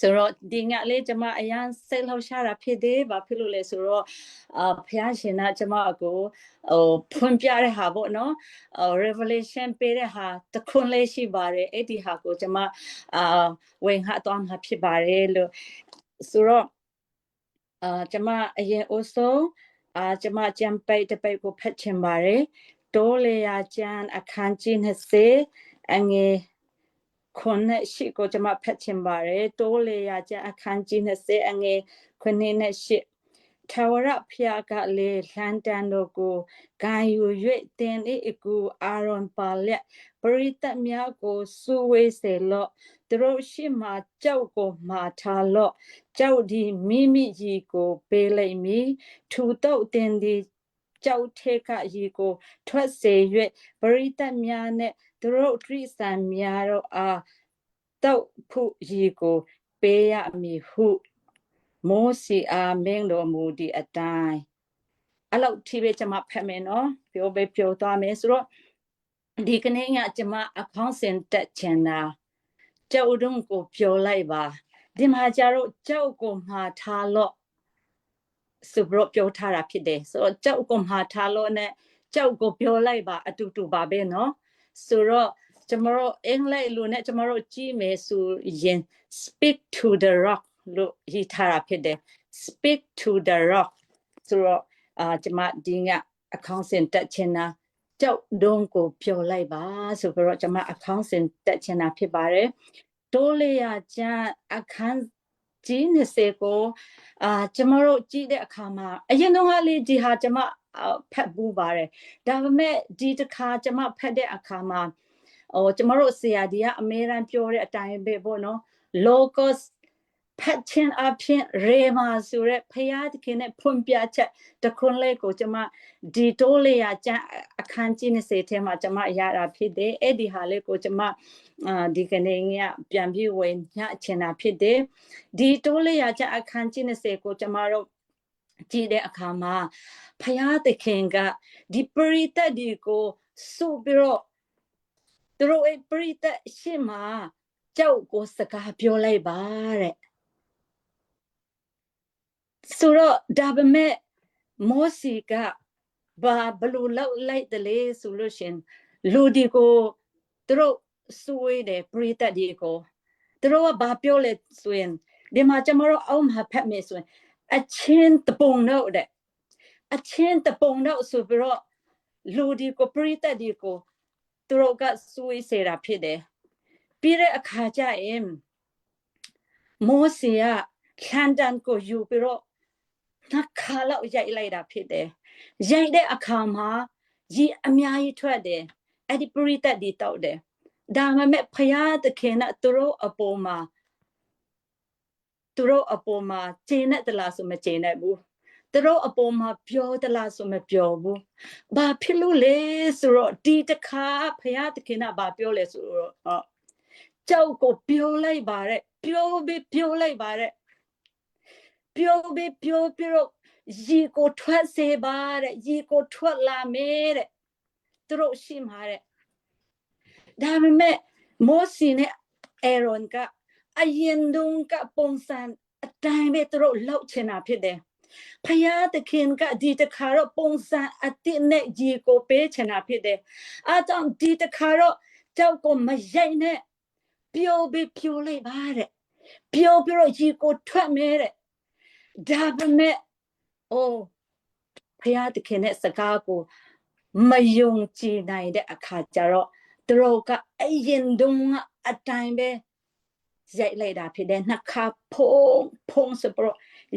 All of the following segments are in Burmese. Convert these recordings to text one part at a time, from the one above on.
ဆိုတော့ဒီညလေးကျမအရန်စိတ်လှုပ်ရှားတာဖြစ်သေးဘာဖြစ်လို့လဲဆိုတော့အာဖះရှင်ကကျမအကိုဟိုဖွင့်ပြတဲ့ဟာပေါ့နော်ဟို revelation ပေးတဲ့ဟာတခွန်းလေးရှိပါတယ်အဲ့ဒီဟာကိုကျမအာဝင်ဟာတော့မှာဖြစ်ပါတယ်လို့ဆိုတော့အာကျမအရင်အဆုံးအာကျမကြံပိတ်တပိတ်ကိုဖတ်ချင်ပါတယ်တိုးလေယာကျန်အခန်းကြီး20အငယ် ခွန်းနဲ့ရှိကိုကျွန်မဖတ်ချင်ပါတယ်တိုးလေရကြအခန်းကြီး20အငယ်ခွန်းနဲ့ရှိထာဝရဖျားကလေလှန်တန်တို့ကိုဂန်ယူ၍တင်ဤအကူအာရွန်ပါလက်ပရိသတ်များကိုစုဝေးစေလော့သူတို့ရှိမှကြောက်ကိုမှာထားလော့ကြောက်ဒီမိမိကြီးကိုပေးလိုက်မည်ထူတော့တင်ဒီ ကြောက်ထဲကရီကို ထွက်စေ၍ပရိသတ်များနဲ့သူတို့တရိษံများတို့အားတောက်ဖို့ရီကိုပေးရမည်ဟုမောစီအားမင်းတော်မူသည့်အတိုင်းအဲ့လောက်ထိပဲကျွန်မဖတ်မယ်နော်ပြောပဲပြောသွားမယ်ဆိုတော့ဒီကနေ့ညကျွန်မအကောင့်စင်တက်ချင်တာကျောက်တုံးကိုပြောလိုက်ပါဒီမှာကျတော့ကျောက်ကိုမှာထားလို့ စုဘရပြောထားတာဖြစ်တယ်ဆိုတော့ကျောက်ကိုမှာထားလို့ ਨੇ ကျောက်ကိုပြောလိုက်ပါအတူတူပါပဲနော်ဆိုတော့ကျမတို့အင်္ဂလိပ်လိုနဲ့ကျမတို့ကြည့်မယ်ဆိုရင် speak to the rock လို့ရေးထားတာဖြစ်တယ် speak to the rock ဆိုတော့အာကျမဒီညအကောင့်စင်တက်ချင်တာကြောက်ဒုံးကိုပြောလိုက်ပါဆိုပြီးတော့ကျမအကောင့်စင်တက်ချင်တာဖြစ်ပါတယ်တိုးလေးရကျန်အခန်း ကြီး20ကိုအာကျမတို့ကြည့်တဲ့အခါမှာအရင်တော့ကလေးဒီဟာကျမဖတ်ဘူးပါတယ်ဒါပေမဲ့ဒီတစ်ခါကျမဖတ်တဲ့အခါမှာဟိုကျမတို့ဆရာဒီကအမေရန်ပြောတဲ့အတိုင်းပဲပေါ့နော် locus ဖတ်ချင်းအဖြစ်ရေမာဆိုရက်ဖယားတခင်နဲ့ဖွင့်ပြချက်တခွန်းလေးကိုကျမဒီတိုးလေးရကျန်အခန်းကြီး20ထဲမှာကျမရတာဖြစ်တယ်အဲ့ဒီဟာလေးကိုကျမအာဒီကနေ့ညပြန်ပြီးဝင်ညအချင်တာဖြစ်တယ်ဒီတိုးလေးရကျန်အခန်းကြီး20ကိုကျမတို့ကြည့်တဲ့အခါမှာဖယားတခင်ကဒီပရိသတ်ဒီကိုစုပြီးတော့သူတို့အဲ့ပရိသတ်ရှေ့မှာကြောက်ကိုစကားပြောလိုက်ပါတဲ့ ဆိုတော့ဒါပေမဲ့မောစီကဘာဘလူလောက်လိုက်တယ်လေဆိုလို့ရှင်လူဒီကိုသူတို့စွေးတယ်ပရိသတ်ဒီကိုသူတို့ကဘာပြောလဲဆိုရင်ဒီမှာကျမတို့အောင်မှာဖက်မယ်ဆိုရင်အချင်းတပုံတော့တဲ့အချင်းတပုံတော့ဆိုပြီးတော့လူဒီကိုပရိသတ်ဒီကိုသူတို့ကစွေးစေတာဖြစ်တယ်ပြီးတဲ့အခါကျရင်မောစီကခန္တန်ကိုယူပြီးတော့နှ ခါလောက်ရိုက်လိုက်တာဖြစ်တယ်ရိုက်တဲ့အခါမှာရေအများကြီးထွက်တယ်အဲ့ဒီပရိသတ်ဒီတောက်တယ်ဒါမှမဲ့ဖယားသခင်ကသူတို့အပေါ်မှာသူတို့အပေါ်မှာခြေနဲ့တလားဆိုမခြေနဲ့ဘူးသူတို့အပေါ်မှာပြောတလားဆိုမပြောဘူးဘာဖြစ်လို့လဲဆိုတော့ဒီတခါဖယားသခင်ကဘာပြောလဲဆိုတော့ဟောကြောက်ကိုပြောလိုက်ပါတဲ့ပြောပြီးပြောလိုက်ပါတဲ့ပြောပြီးပြောပြီးတော့ ရေကိုထွက်စေပါတဲ့ရေကိုထွက်လာမယ်တဲ့သူတို့ရှိမှာတဲ့ဒါပေမဲ့မောစီနဲ့အေရွန်ကအရင်တုန်းကပုံစံအတိုင်းပဲသူတို့လောက်ချင်တာဖြစ်တယ်ဖယားသခင်ကဒီတခါတော့ပုံစံအတိနဲ့ရေကိုပေးချင်တာဖြစ်တယ်အားကြောင့်ဒီတခါတော့ကြောက်ကိုမရိုက်နဲ့ပျော်ပြီးပျော်လိုက်ပါတဲ့ပျော်ပြီးတော့ရေကိုထွက်မဲတဲ့ဒါပေမဲ့ အိုးဖယားတခင်ရဲ့စကားကိုမယုံကြည်နိုင်တဲ့အခါကျတော့သူတို့ကအရင်တုန်းကအတိုင်းပဲရိုက်လိုက်တာဖြစ်တယ်နှစ်ခါဖုံးဖုံးစပရ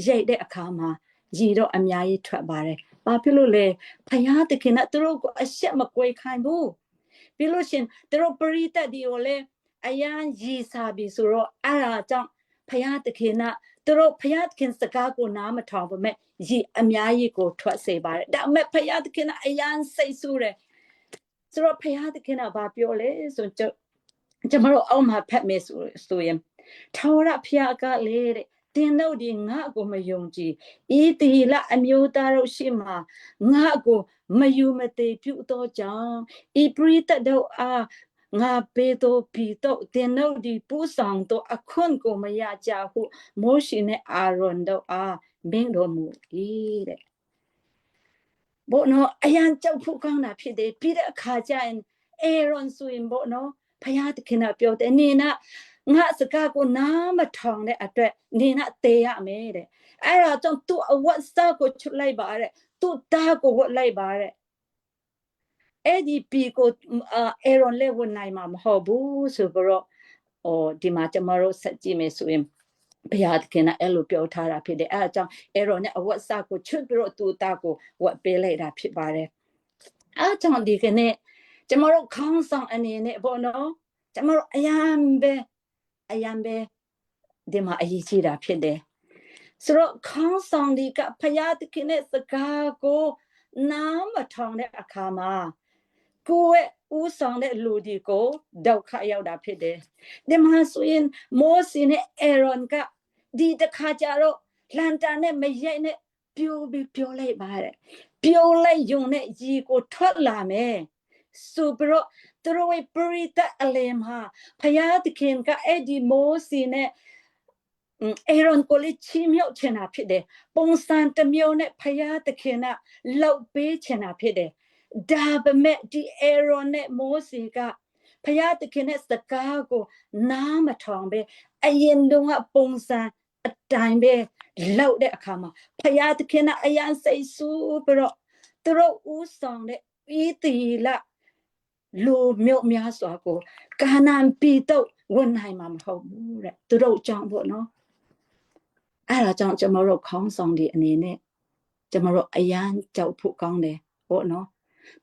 ရိုက်တဲ့အခါမှာရည်တော့အများကြီးထွက်ပါတယ်။ဘာဖြစ်လို့လဲဖယားတခင်ကသူတို့ကိုအရှက်မကွေခိုင်းဘူး။ပြီးလို့ရှင်သူတို့ပရိသတ်ဒီကိုလည်းအယံရည်စားပြီဆိုတော့အဲ့ဒါကြောင့်ဖယားသခင်ကသူတို့ဖယားသခင်စကားကိုနားမထောင်ပါမဲ့ ရည်အများကြီးကိုထွက်စေပါတယ်ဒါပေမဲ့ဖယားသခင်ကအယံစိတ်ဆိုးတယ်ဆိုတော့ဖယားသခင်ကဘာပြောလဲဆိုတော့ကျွန်တော်အောက်မှာဖတ်မယ်ဆိုဆိုရင်ထာဝရဖယားကလေတဲ့တင်တို့ဒီငါ့ကိုမယုံကြည်ဤတီလအမျိုးသားတို့ရှိမှငါ့ကိုမယူမသေးပြုသောကြောင့်ဤပရိသတ်တို့အား ငါပေသောပြီတော့တင်တို့ဒီပူဆောင်တော့အခွင့်ကိုမရကြဟုမောရှိနဲ့အာရွန်တို့အားမင်းတော်မူ၏တဲ့ဘို့နော်အရန်ကြောက်ဖို့ကောင်းတာဖြစ်တယ်ပြီးတဲ့အခါကျရင်အေရွန်ဆိုရင်ဘို့နော်ဖယားသခင်ကပြောတယ်နေနာငါစကားကိုနားမထောင်တဲ့အတွက်နေနာတေရမယ်တဲ့အဲ့ဒါကြောင့်သူ့အဝတ်စားကိုချွတ်လိုက်ပါတဲ့သူ့သားကိုဝတ်လိုက်ပါတဲ့ အဲ့ဒီပီကိုအေရွန်လည်းဝင်နိုင်မှာမဟုတ်ဘူးဆိုပြီးတော့ဟိုဒီမှာကျမတို့ဆက်ကြည့်မယ်ဆိုရင်ဘုရားသခင်ကအဲ့လိုပြောထားတာဖြစ်တယ်အဲ့ဒါကြောင့်အေရွန်နဲ့အဝတ်စားကိုချွတ်ပြီးတော့သူ့သားကိုဝတ်ပေးလိုက်တာဖြစ်ပါတယ်အဲ့ကြောင့်ဒီကနေ့ကျမတို့ခေါင်းဆောင်အနေနဲ့ပေါ့နော်ကျမတို့အယံပဲအယံပဲဒီမှာအရေးကြီးတာဖြစ်တယ်ဆိုတော့ခေါင်းဆောင်ဒီကဖယားသခင်ရဲ့စကားကိုနားမထောင်တဲ့အခါမှာ ကိုယ့်ရဲ့ဦးဆောင်တဲ့လူဒီကိုဒုက္ခရောက်တာဖြစ်တယ်ဒီမှာဆိုရင်မောစီနဲ့အေရွန်ကဒီတခါကျတော့လန်တာနဲ့မရိုက်နဲ့ပြိုးပြီးပြောလိုက်ပါတယ်ပြိုးလိုက်ယုံနဲ့ရီကိုထွက်လာမယ်ဆိုပြီးတော့သူတို့ရဲ့ပရိသတ်အလင်မှာဖယားသခင်ကအဲ့ဒီမိုးစီနဲ့အေရွန်ကိုလေချီမြောက်ချင်တာဖြစ်တယ်ပုံစံတစ်မျိုးနဲ့ဖယားသခင်ကလောက်ပေးချင်တာဖြစ်တယ် ဒါပေမဲ့ဒီအေရွန်နဲ့မိုးစီကဖယားသခင်ရဲ့စကားကို နားမထောင်ပဲအရင်တုန်းကပုံစံအတိုင်းပဲလောက်တဲ့အခါမှာဖယားသခင်ကအယံစိတ်ဆူပြီးတော့သူတို့ဦးဆောင်တဲ့ဤတီလာလူမျိုးများစွာကိုကာနန်ပြည်တော့ဝန်နိုင်မှာမဟုတ်ဘူးတဲ့သူတို့ကြောင့်ပေါ့နော်အဲ့ဒါကြောင့်ကျွန်တော်တို့ခေါင်းဆောင်ဒီအနေနဲ့ကျွန်တော်တို့အရန်ကြောက်ဖို့ကောင်းတယ်ပေါ့နော်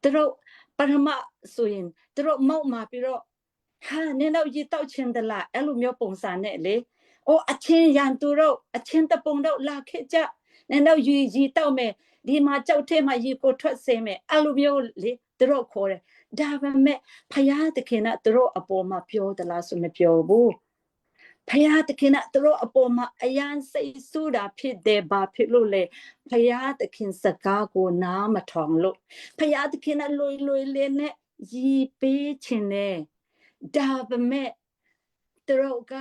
သူတို့ပထမဆိုရင်သူတို့မောက်มาပြီးတော့ဟာနင်တို့ရေတောက်ချင်းတလားအဲ့လိုမျိုးပုံစံနဲ့လေအိုအချင်းရန်သူတို့အချင်းတပုံတို့လာခဲ့ကြနင်တို့ရေရေတောက်မယ်ဒီမှာကြောက်ထဲမှာရေကိုထွက်စေမယ်အဲ့လိုမျိုးလေသူတို့ခေါ်တယ်ဒါပေမဲ့ဖယားတခင်ကသူတို့အပေါ်မှာပြောသလားဆိုမပြောဘူး ဖယားတခင်ကသူတို့အပေါ်မှာအယံစိတ်ဆူတာဖြစ်တယ်ဘာဖြစ်လို့လဲဖယားတခင်စကားကိုနားမထောင်လို့ဖယားတခင်ကလွယ်လွယ်လေးနဲ့ရီပေးခြင်းနဲ့ဒါပေမဲ့သူတို့က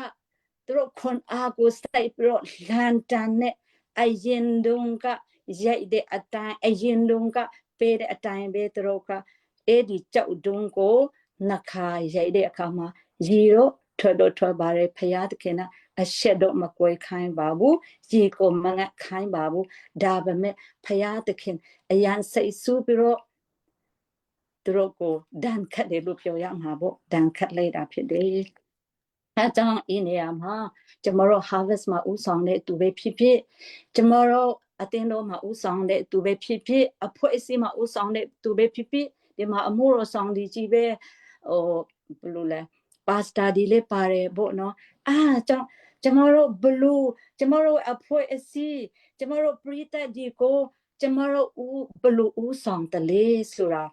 သူတို့ခွန်အားကိုစိုက်ပြီးတော့လန်တန်နဲ့အရင်တုန်းကရိုက်တဲ့အတိုင်းအရင်တုန်းကပေးတဲ့အတိုင်းပဲသူတို့ကအဲ့ဒီကြောက်တုံးကိုနှခါရိုက်တဲ့အခါမှာရီတော့ ထွက်တော့ထွက်ပါတယ်ဖရာသခင်ကအရှက်တော့မကွဲခိုင်းပါဘူးရီကိုမငတ်ခိုင်းပါဘူးဒါပေမဲ့ဖရာသခင်အရန်စိတ်ဆူပြီးတော့သူတို့ကိုဒဏ်ခတ်တယ်လို့ပြောရမှာပေါ့ဒဏ်ခတ်လိုက်တာဖြစ်တယ်အဲကြောင့်ဒီနေရာမှာကျမတို့ harvest မှာဥဆောင်တဲ့သူပဲဖြစ်ဖြစ်ကျမတို့အတင်းတော်မှာဥဆောင်တဲ့သူပဲဖြစ်ဖြစ်အဖွဲ့အစည်းမှာဥဆောင်တဲ့သူပဲဖြစ်ဖြစ်ဒီမှာအမှုတော်ဆောင်ဒီကြီးပဲဟိုဘယ်လိုလဲ ပါစတာဒီလေးပါတယ်ပေါ့နော်အားကြောင့်ကျမတို့ဘလူးကျမတို့အဖွဲ့အစည်းကျမတို့ပရိသတ်ဒီကိုကျမတို့ဦးဘလူးဦးဆောင်တလေဆိုတာ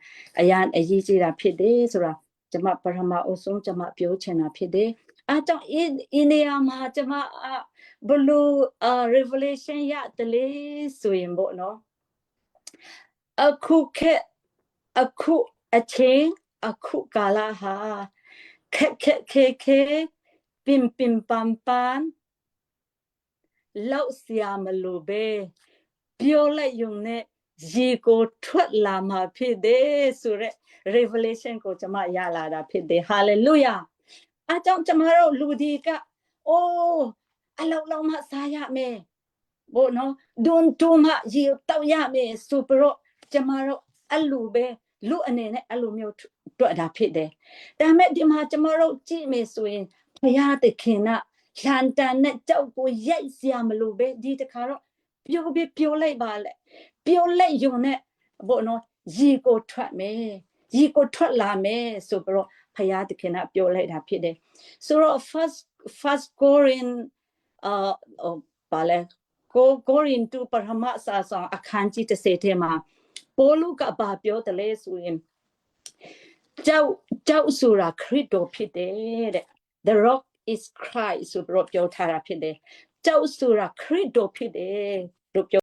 အရန်အရေးကြီးတာဖြစ်တယ်ဆိုတာကျမပရမအုပ်ဆုံးကျမပြောချင်တာဖြစ်တယ်အားကြောင့်အင်းနေရာမှာကျမဘလူး revelation ရတလေဆိုရင်ပေါ့နော်အခုခက်အခုအချိန်အခုကာလဟာ ခက်ခက်ခဲခဲပင်ပင်ပန်ပန်လောက်စရာမလိုပဲပြောလိုက်ယုံနဲ့ရေကိုထွက်လာမှာဖြစ်တယ်ဆိုရက် revelation ကိုကျွန်မရလာတာဖြစ်တယ် hallelujah အကြောင်းကျွန်မတို့လူဒီကအိုးအလောက်လောက်မှစားရမယ်ဘို့နော်ဒွန်တူမရေတောက်ရမယ်ဆိုပြီးတော့ကျွန်မတို့အလူပဲလူအနေနဲ့အဲ့လိုမျိုး တွေ့တာဖြစ်တယ်ဒါပေမဲ့ဒီမှာကျမတို့ကြည့်မယ်ဆိုရင်ဘုရားသခင်ကလန်တန်နဲ့ကြောက်ကိုရိုက်စရာမလိုပဲဒီတခါတော့ပြိုပြပြိုလိုက်ပါလေပြိုလိုက်ယုံနဲ့ဘောနော်ရီကိုထွက်မယ်ရီကိုထွက်လာမယ်ဆိုပြီးတော့ဘုရားသခင်ကပြောလိုက်တာဖြစ်တယ်ဆိုတော့ first first Corin အာဘာလဲကိုကိုရင်တူပရမစာဆောင်အခန်းကြီး30ထဲမှာပိုလုကဘာပြောတယ်လဲဆိုရင် ကြောက်ကြောက်ဆိုတာခရစ်တော်ဖြစ်တယ်တဲ့ the rock is christ ဆိုပြီးတော့ပြောထားတာဖြစ်တယ်ကြောက်ဆိုတာခရစ်တော်ဖြစ်တယ်လို့ပြော